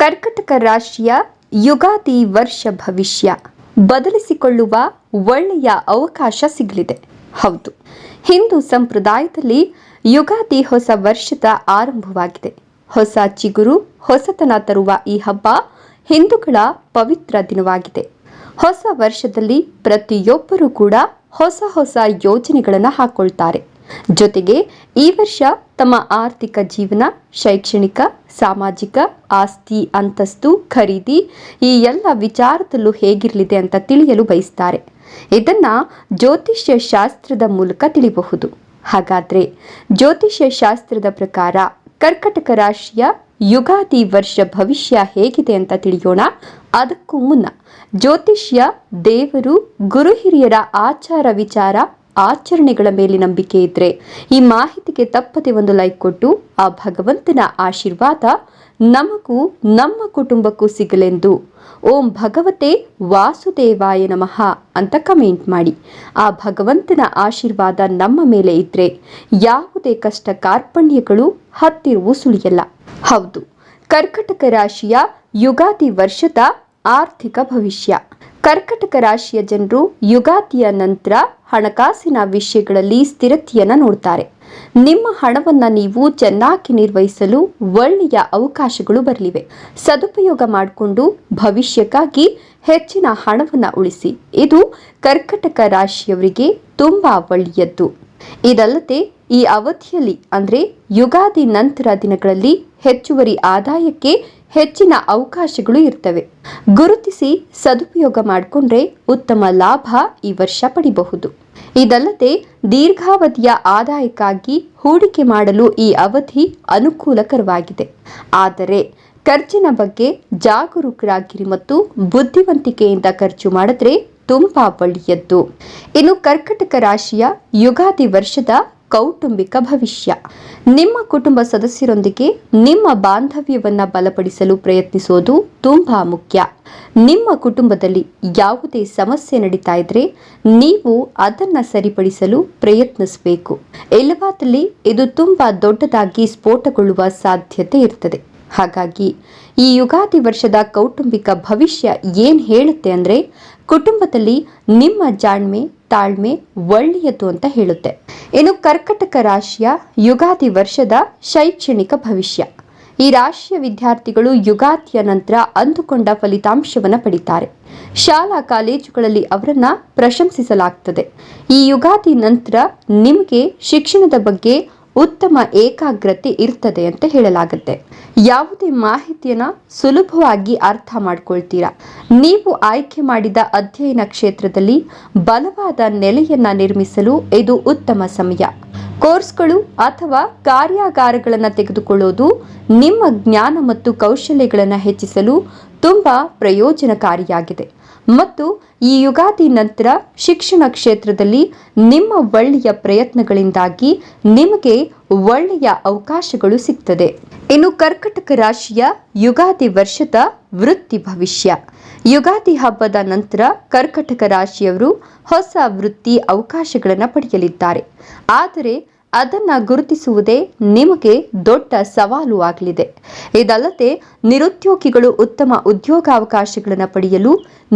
ಕರ್ಕಟಕ ರಾಶಿಯ ಯುಗಾದಿ ವರ್ಷ ಭವಿಷ್ಯ ಬದಲಿಸಿಕೊಳ್ಳುವ ಒಳ್ಳೆಯ ಅವಕಾಶ ಸಿಗಲಿದೆ. ಹೌದು, ಹಿಂದೂ ಸಂಪ್ರದಾಯದಲ್ಲಿ ಯುಗಾದಿ ಹೊಸ ವರ್ಷದ ಆರಂಭವಾಗಿದೆ. ಹೊಸ ಚಿಗುರು, ಹೊಸತನ ತರುವ ಈ ಹಬ್ಬ ಹಿಂದೂಗಳ ಪವಿತ್ರ ದಿನವಾಗಿದೆ. ಹೊಸ ವರ್ಷದಲ್ಲಿ ಪ್ರತಿಯೊಬ್ಬರೂ ಕೂಡ ಹೊಸ ಹೊಸ ಯೋಜನೆಗಳನ್ನು ಹಾಕೊಳ್ತಾರೆ. ಜೊತೆಗೆ ಈ ವರ್ಷ ತಮ್ಮ ಆರ್ಥಿಕ ಜೀವನ, ಶೈಕ್ಷಣಿಕ, ಸಾಮಾಜಿಕ ಆಸ್ತಿ, ಅಂತಸ್ತು ಖರೀದಿ ಈ ಎಲ್ಲ ವಿಚಾರದಲ್ಲೂ ಹೇಗಿರಲಿದೆ ಅಂತ ತಿಳಿಯಲು ಬಯಸ್ತಾರೆ. ಇದನ್ನ ಜ್ಯೋತಿಷ್ಯ ಶಾಸ್ತ್ರದ ಮೂಲಕ ತಿಳಿಬಹುದು. ಹಾಗಾದ್ರೆ ಜ್ಯೋತಿಷ್ಯ ಶಾಸ್ತ್ರದ ಪ್ರಕಾರ ಕರ್ಕಟಕ ರಾಶಿಯ ಯುಗಾದಿ ವರ್ಷ ಭವಿಷ್ಯ ಹೇಗಿದೆ ಅಂತ ತಿಳಿಯೋಣ. ಅದಕ್ಕೂ ಮುನ್ನ ಜ್ಯೋತಿಷ್ಯ ದೇವರು ಗುರು ಹಿರಿಯರ ಆಚಾರ ವಿಚಾರ ಆಚರಣೆಗಳ ಮೇಲೆ ನಂಬಿಕೆ ಇದ್ರೆ ಈ ಮಾಹಿತಿಗೆ ತಪ್ಪದೆ ಒಂದು ಲೈಕ್ ಕೊಟ್ಟು ಆ ಭಗವಂತನ ಆಶೀರ್ವಾದ ನಮಗೂ ನಮ್ಮ ಕುಟುಂಬಕ್ಕೂ ಸಿಗಲೆಂದು. ಓಂ ಭಗವತೆ ವಾಸುದೇವಾಯ ನಮಃ ಅಂತ ಕಮೆಂಟ್ ಮಾಡಿ. ಆ ಭಗವಂತನ ಆಶೀರ್ವಾದ ನಮ್ಮ ಮೇಲೆ ಇದ್ರೆ ಯಾವುದೇ ಕಷ್ಟ ಕಾರ್ಪಣ್ಯಗಳು ಹತ್ತಿರವೂ ಸುಳಿಯಲ್ಲ. ಹೌದು, ಕರ್ಕಟಕ ರಾಶಿಯ ಯುಗಾದಿ ವರ್ಷದ ಆರ್ಥಿಕ ಭವಿಷ್ಯ. ಕರ್ಕಟಕ ರಾಶಿಯ ಜನರು ಯುಗಾದಿಯ ನಂತರ ಹಣಕಾಸಿನ ವಿಷಯಗಳಲ್ಲಿ ಸ್ಥಿರತೆಯನ್ನು ನೋಡ್ತಾರೆ. ನಿಮ್ಮ ಹಣವನ್ನ ನೀವು ಚೆನ್ನಾಗಿ ನಿರ್ವಹಿಸಲು ಒಳ್ಳೆಯ ಅವಕಾಶಗಳು ಬರಲಿವೆ. ಸದುಪಯೋಗ ಮಾಡಿಕೊಂಡು ಭವಿಷ್ಯಕ್ಕಾಗಿ ಹೆಚ್ಚಿನ ಹಣವನ್ನು ಉಳಿಸಿ. ಇದು ಕರ್ಕಟಕ ರಾಶಿಯವರಿಗೆ ತುಂಬಾ ಒಳ್ಳೆಯದ್ದು. ಇದಲ್ಲದೆ, ಈ ಅವಧಿಯಲ್ಲಿ, ಅಂದ್ರೆ ಯುಗಾದಿ ನಂತರ ದಿನಗಳಲ್ಲಿ ಹೆಚ್ಚುವರಿ ಆದಾಯಕ್ಕೆ ಹೆಚ್ಚಿನ ಅವಕಾಶಗಳು ಇರ್ತವೆ. ಗುರುತಿಸಿ ಸದುಪಯೋಗ ಮಾಡಿಕೊಂಡ್ರೆ ಉತ್ತಮ ಲಾಭ ಈ ವರ್ಷ ಪಡಿಬಹುದು. ಇದಲ್ಲದೆ, ದೀರ್ಘಾವಧಿಯ ಆದಾಯಕ್ಕಾಗಿ ಹೂಡಿಕೆ ಮಾಡಲು ಈ ಅವಧಿ ಅನುಕೂಲಕರವಾಗಿದೆ. ಆದರೆ, ಖರ್ಚಿನ ಬಗ್ಗೆ ಜಾಗರೂಕರಾಗಿರಿ ಮತ್ತು ಬುದ್ಧಿವಂತಿಕೆಯಿಂದ ಖರ್ಚು ಮಾಡಿದ್ರೆ ತುಂಬಾ ಒಳ್ಳೆಯದ್ದು ಇನ್ನು ಕರ್ಕಟಕ ರಾಶಿಯ ಯುಗಾದಿ ವರ್ಷದ ಕೌಟುಂಬಿಕ ಭವಿಷ್ಯ. ನಿಮ್ಮ ಕುಟುಂಬ ಸದಸ್ಯರೊಂದಿಗೆ ನಿಮ್ಮ ಬಾಂಧವ್ಯವನ್ನ ಬಲಪಡಿಸಲು ಪ್ರಯತ್ನಿಸೋದು ತುಂಬಾ ಮುಖ್ಯ. ನಿಮ್ಮ ಕುಟುಂಬದಲ್ಲಿ ಯಾವುದೇ ಸಮಸ್ಯೆ ನಡೀತಾ ಇದ್ರೆ ನೀವು ಅದನ್ನ ಸರಿಪಡಿಸಲು ಪ್ರಯತ್ನಿಸಬೇಕು. ಇಲ್ಲವಾದಲ್ಲಿ ಇದು ತುಂಬಾ ದೊಡ್ಡದಾಗಿ ಸ್ಫೋಟಗೊಳ್ಳುವ ಸಾಧ್ಯತೆ ಇರ್ತದೆ. ಹಾಗಾಗಿ ಈ ಯುಗಾದಿ ವರ್ಷದ ಕೌಟುಂಬಿಕ ಭವಿಷ್ಯ ಏನ್ ಹೇಳುತ್ತೆ ಅಂದ್ರೆ ಕುಟುಂಬದಲ್ಲಿ ನಿಮ್ಮ ಜಾಣ್ಮೆ, ತಾಳ್ಮೆ ಒಳ್ಳೆಯದು ಅಂತ ಹೇಳುತ್ತೆ. ಇನ್ನು ಕರ್ಕಟಕ ರಾಶಿಯ ಯುಗಾದಿ ವರ್ಷದ ಶೈಕ್ಷಣಿಕ ಭವಿಷ್ಯ. ಈ ರಾಶಿಯ ವಿದ್ಯಾರ್ಥಿಗಳು ಯುಗಾದಿಯ ನಂತರ ಅಂದುಕೊಂಡ ಫಲಿತಾಂಶವನ್ನು ಪಡಿತಾರೆ. ಶಾಲಾ ಕಾಲೇಜುಗಳಲ್ಲಿ ಅವರನ್ನ ಪ್ರಶಂಸಿಸಲಾಗ್ತದೆ. ಈ ಯುಗಾದಿ ನಂತರ ನಿಮಗೆ ಶಿಕ್ಷಣದ ಬಗ್ಗೆ ಉತ್ತಮ ಏಕಾಗ್ರತೆ ಇರ್ತದೆ ಅಂತ ಹೇಳಲಾಗುತ್ತೆ. ಯಾವುದೇ ಮಾಹಿತಿಯನ್ನ ಸುಲಭವಾಗಿ ಅರ್ಥ ಮಾಡ್ಕೊಳ್ತೀರಾ? ನೀವು ಆಯ್ಕೆ ಮಾಡಿದ ಅಧ್ಯಯನ ಕ್ಷೇತ್ರದಲ್ಲಿ ಬಲವಾದ ನೆಲೆಯನ್ನ ನಿರ್ಮಿಸಲು ಇದು ಉತ್ತಮ ಸಮಯ. ಕೋರ್ಸ್ಗಳು ಅಥವಾ ಕಾರ್ಯಾಗಾರಗಳನ್ನು ತೆಗೆದುಕೊಳ್ಳೋದು ನಿಮ್ಮ ಜ್ಞಾನ ಮತ್ತು ಕೌಶಲ್ಯಗಳನ್ನು ಹೆಚ್ಚಿಸಲು ತುಂಬಾ ಪ್ರಯೋಜನಕಾರಿಯಾಗಿದೆ. ಮತ್ತು ಈ ಯುಗಾದಿ ನಂತರ ಶಿಕ್ಷಣ ಕ್ಷೇತ್ರದಲ್ಲಿ ನಿಮ್ಮ ಒಳ್ಳೆಯ ಪ್ರಯತ್ನಗಳಿಂದಾಗಿ ನಿಮಗೆ ಒಳ್ಳೆಯ ಅವಕಾಶಗಳು ಸಿಗ್ತದೆ. ಇನ್ನು ಕರ್ಕಟಕ ರಾಶಿಯ ಯುಗಾದಿ ವರ್ಷದ ವೃತ್ತಿ ಭವಿಷ್ಯ. ಯುಗಾದಿ ಹಬ್ಬದ ನಂತರ ಕರ್ಕಟಕ ರಾಶಿಯವರು ಹೊಸ ವೃತ್ತಿ ಅವಕಾಶಗಳನ್ನು ಪಡೆಯಲಿದ್ದಾರೆ. ಆದರೆ ಅದನ್ನ ಗುರುತಿಸುವುದೇ ನಿಮಗೆ ದೊಡ್ಡ ಸವಾಲು ಆಗಲಿದೆ. ಇದಲ್ಲದೆ ನಿರುದ್ಯೋಗಿಗಳು ಉತ್ತಮ ಉದ್ಯೋಗಾವಕಾಶಗಳನ್ನು ಪಡೆಯಲು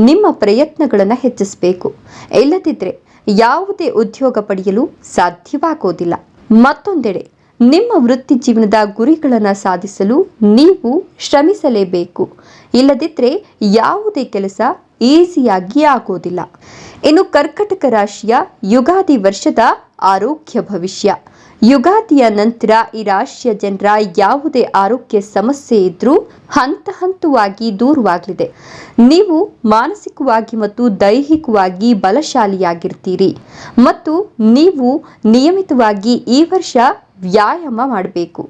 ನಿಮ್ಮ ಪ್ರಯತ್ನಗಳನ್ನು ಹೆಚ್ಚಿಸಬೇಕು. ಇಲ್ಲದಿದ್ದರೆ ಯಾವುದೇ ಉದ್ಯೋಗ ಪಡೆಯಲು ಸಾಧ್ಯವಾಗೋದಿಲ್ಲ. ಮತ್ತೊಂದೆಡೆ, ನಿಮ್ಮ ವೃತ್ತಿ ಜೀವನದ ಗುರಿಗಳನ್ನು ಸಾಧಿಸಲು ನೀವು ಶ್ರಮಿಸಲೇಬೇಕು. ಇಲ್ಲದಿದ್ದರೆ ಯಾವುದೇ ಕೆಲಸ ಈಸಿಯಾಗಿ ಆಗೋದಿಲ್ಲ. ಇನ್ನು ಕರ್ಕಟಕ ರಾಶಿಯ ಯುಗಾದಿ ವರ್ಷದ ಆರೋಗ್ಯ ಭವಿಷ್ಯ. ಯುಗಾದಿಯ ನಂತರ ಈ ರಾಶಿಯ ಜನರ ಯಾವುದೇ ಆರೋಗ್ಯ ಸಮಸ್ಯೆ ಇದ್ರೂ ಹಂತ ಹಂತವಾಗಿ ದೂರವಾಗಲಿದೆ. ನೀವು ಮಾನಸಿಕವಾಗಿ ಮತ್ತು ದೈಹಿಕವಾಗಿ ಬಲಶಾಲಿಯಾಗಿರ್ತೀರಿ. ಮತ್ತು ನೀವು ನಿಯಮಿತವಾಗಿ ಈ ವರ್ಷ ವ್ಯಾಯಾಮ ಮಾಡಬೇಕು.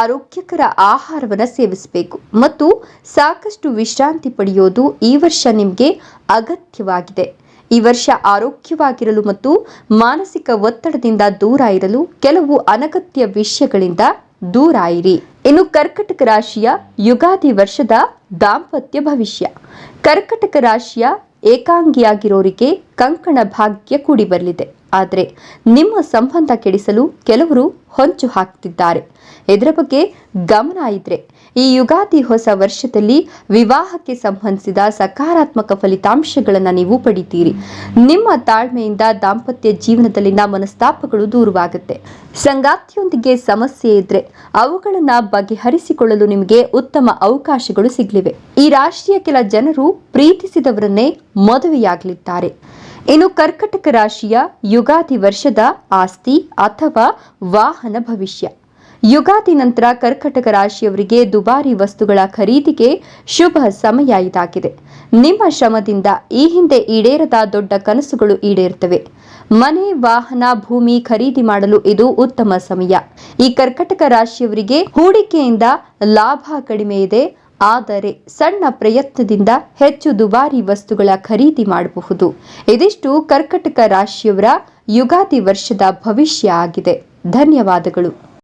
ಆರೋಗ್ಯಕರ ಆಹಾರವನ್ನು ಸೇವಿಸಬೇಕು. ಮತ್ತು ಸಾಕಷ್ಟು ವಿಶ್ರಾಂತಿ ಪಡೆಯೋದು ಈ ವರ್ಷ ನಿಮಗೆ ಅಗತ್ಯವಾಗಿದೆ. ಈ ವರ್ಷ ಆರೋಗ್ಯವಾಗಿರಲು ಮತ್ತು ಮಾನಸಿಕ ಒತ್ತಡದಿಂದ ದೂರ ಇರಲು ಕೆಲವು ಅನಗತ್ಯ ವಿಷಯಗಳಿಂದ ದೂರ ಇರಿ. ಇನ್ನು ಕರ್ಕಟಕ ರಾಶಿಯ ಯುಗಾದಿ ವರ್ಷದ ದಾಂಪತ್ಯ ಭವಿಷ್ಯ. ಕರ್ಕಟಕ ರಾಶಿಯ ಏಕಾಂಗಿಯಾಗಿರೋರಿಗೆ ಕಂಕಣ ಭಾಗ್ಯ ಕೂಡಿ ಬರಲಿದೆ ಆದರೆ ನಿಮ್ಮ ಸಂಬಂಧ ಕೆಡಿಸಲು ಕೆಲವರು ಹೊಂಚು ಹಾಕ್ತಿದ್ದಾರೆ ಇದರ ಬಗ್ಗೆ ಗಮನ ಇದ್ರೆ ಈ ಯುಗಾದಿ ಹೊಸ ವರ್ಷದಲ್ಲಿ ವಿವಾಹಕ್ಕೆ ಸಂಬಂಧಿಸಿದ ಸಕಾರಾತ್ಮಕ ಫಲಿತಾಂಶಗಳನ್ನು ನೀವು ಪಡಿತೀರಿ. ನಿಮ್ಮ ತಾಳ್ಮೆಯಿಂದ ದಾಂಪತ್ಯ ಜೀವನದಲ್ಲಿನ ಮನಸ್ತಾಪಗಳು ದೂರವಾಗುತ್ತೆ. ಸಂಗಾತಿಯೊಂದಿಗೆ ಸಮಸ್ಯೆ ಇದ್ರೆ ಅವುಗಳನ್ನು ಬಗೆಹರಿಸಿಕೊಳ್ಳಲು ನಿಮಗೆ ಉತ್ತಮ ಅವಕಾಶಗಳು ಸಿಗಲಿವೆ. ಈ ರಾಶಿಯ ಕೆಲ ಜನರು ಪ್ರೀತಿಸಿದವರನ್ನೇ ಮದುವೆಯಾಗಲಿದ್ದಾರೆ. ಇನ್ನು ಕರ್ಕಟಕ ರಾಶಿಯ ಯುಗಾದಿ ವರ್ಷದ ಆಸ್ತಿ ಅಥವಾ ವಾಹನ ಭವಿಷ್ಯ. ಯುಗಾದಿ ನಂತರ ಕರ್ಕಟಕ ರಾಶಿಯವರಿಗೆ ದುಬಾರಿ ವಸ್ತುಗಳ ಖರೀದಿಗೆ ಶುಭ ಸಮಯ ಇದಾಗಿದೆ. ನಿಮ್ಮ ಶ್ರಮದಿಂದ ಈ ಹಿಂದೆ ಈಡೇರದ ದೊಡ್ಡ ಕನಸುಗಳು ಈಡೇರುತ್ತವೆ ಮನೆ, ವಾಹನ, ಭೂಮಿ ಖರೀದಿ ಮಾಡಲು ಇದು ಉತ್ತಮ ಸಮಯ. ಈ ಕರ್ಕಟಕ ರಾಶಿಯವರಿಗೆ ಹೂಡಿಕೆಯಿಂದ ಲಾಭ ಕಡಿಮೆ ಇದೆ. ಆದರೆ ಸಣ್ಣ ಪ್ರಯತ್ನದಿಂದ ಹೆಚ್ಚು ದುಬಾರಿ ವಸ್ತುಗಳ ಖರೀದಿ ಮಾಡಬಹುದು. ಇದಿಷ್ಟು ಕರ್ಕಟಕ ರಾಶಿಯವರ ಯುಗಾದಿ ವರ್ಷದ ಭವಿಷ್ಯ ಆಗಿದೆ. ಧನ್ಯವಾದಗಳು.